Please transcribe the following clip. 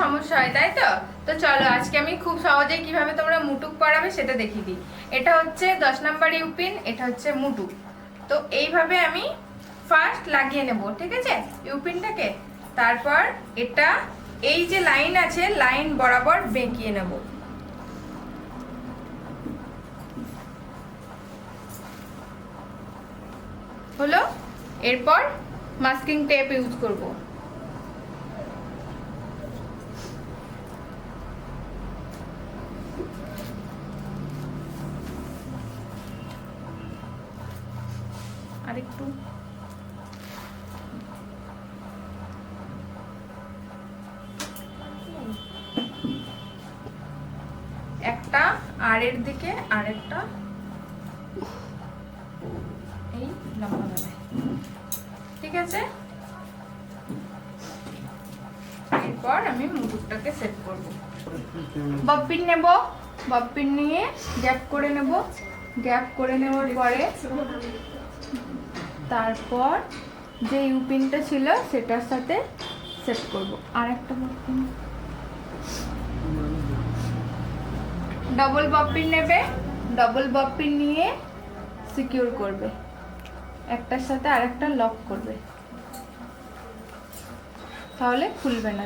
সমস্যা হয়, তাই তো? তো চলো, আজকে আমি খুব সহজেই কীভাবে তোমরা মুটুক পরাবে সেটা দেখিয়ে দিই। এটা হচ্ছে দশ নাম্বার ইউপিন, এটা হচ্ছে মুটুক। তো এইভাবে আমি ফার্স্ট লাগিয়ে নেব, ঠিক আছে? ইউপিনটাকে। তারপর এটা, এই যে লাইন আছে লাইন বরাবর বেঁকিয়ে নেব। হলো? এরপর মাস্কিং টেপ ইউজ করব। আরেকটু। একটা আরের দিকে আরেকটা এই লম্বা ভাবে ঠিক আছে? এরপর আমি মুকুটটাকে সেট করব। বব্বিন নেব বব্বিন নিয়ে গ্যাপ করে নেব। গ্যাপ করে নেওয়ার পরে তারপর যে ইউপিনটা ছিল, সেটার সাথে সেট করব। আর একটা ডবল বপিন নেবে ডবল বপিন নিয়ে সিকিউর করবে। একটার সাথে আর একটা লক করবে। তাহলে খুলবে না।